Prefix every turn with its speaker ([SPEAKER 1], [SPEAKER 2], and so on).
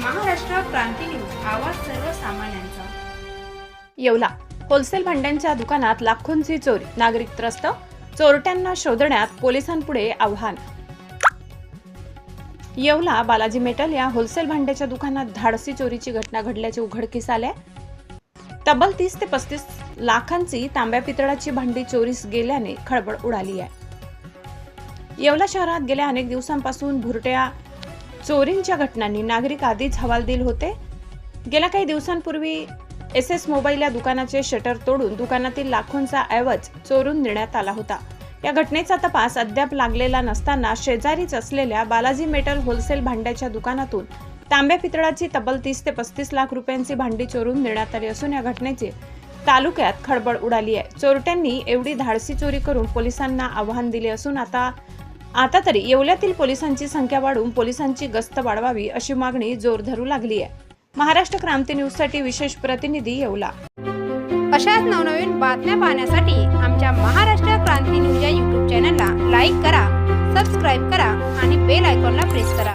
[SPEAKER 1] क्रांती news आवाज सर्वसामान्यांचा.
[SPEAKER 2] Yeola. Wholesale भांड्यांच्या दुकानात लाखोंची चोरी. नागरिक त्रस्त? चोरट्यांना शोधण्यात पोलिसांपुढे आव्हान. येवला. बालाजी मेटल या होलसेल भांड्याच्या दुकानात धाडसी चोरीची घटना घडल्याचे उघडकीस आले तब्बल तीस ते पस्तीस लाखांची तांब्या पितळाची भांडी चोरीस गेल्याने खळबळ उडाली आहे. येवला शहरात गेल्या अनेक दिवसांपासून भुरट्या चोरींच्या घटनांनी नागरिक आधीच हवालदिल होते. गेल्या काही दिवसांपूर्वी एस एस मोबाईल या दुकानाचे शटर तोडून दुकानातील लाखोंचा ऐवज चोरून नेण्यात आला होता. या घटनेचा तपास अद्याप लागलेला नसताना शेजारीच असलेल्या बालाजी मेटल होलसेल भांड्याच्या दुकानातून तांब्या पितळाची तब्बल तीस ते पस्तीस लाख रुपयांची भांडी चोरून नेण्यात आली असून या घटनेची तालुक्यात खळबळ उडाली आहे. चोरट्यांनी एवढी धाडसी चोरी करून पोलिसांना आव्हान दिले असून आता आता तरी येवल्यातील पोलिसांची संख्या वाढवून पोलिसांची गस्त वाढवावी अशी मागणी जोर धरू लागली आहे. महाराष्ट्र क्रांती न्यूजसाठी विशेष प्रतिनिधी येवला.
[SPEAKER 3] अशाच नवनवीन बातम्या पाहण्यासाठी आमच्या महाराष्ट्र क्रांती न्यूज या यूट्यूब चॅनलला लाईक करा सबस्क्राईब करा आणि बेल आयकॉनला प्रेस करा.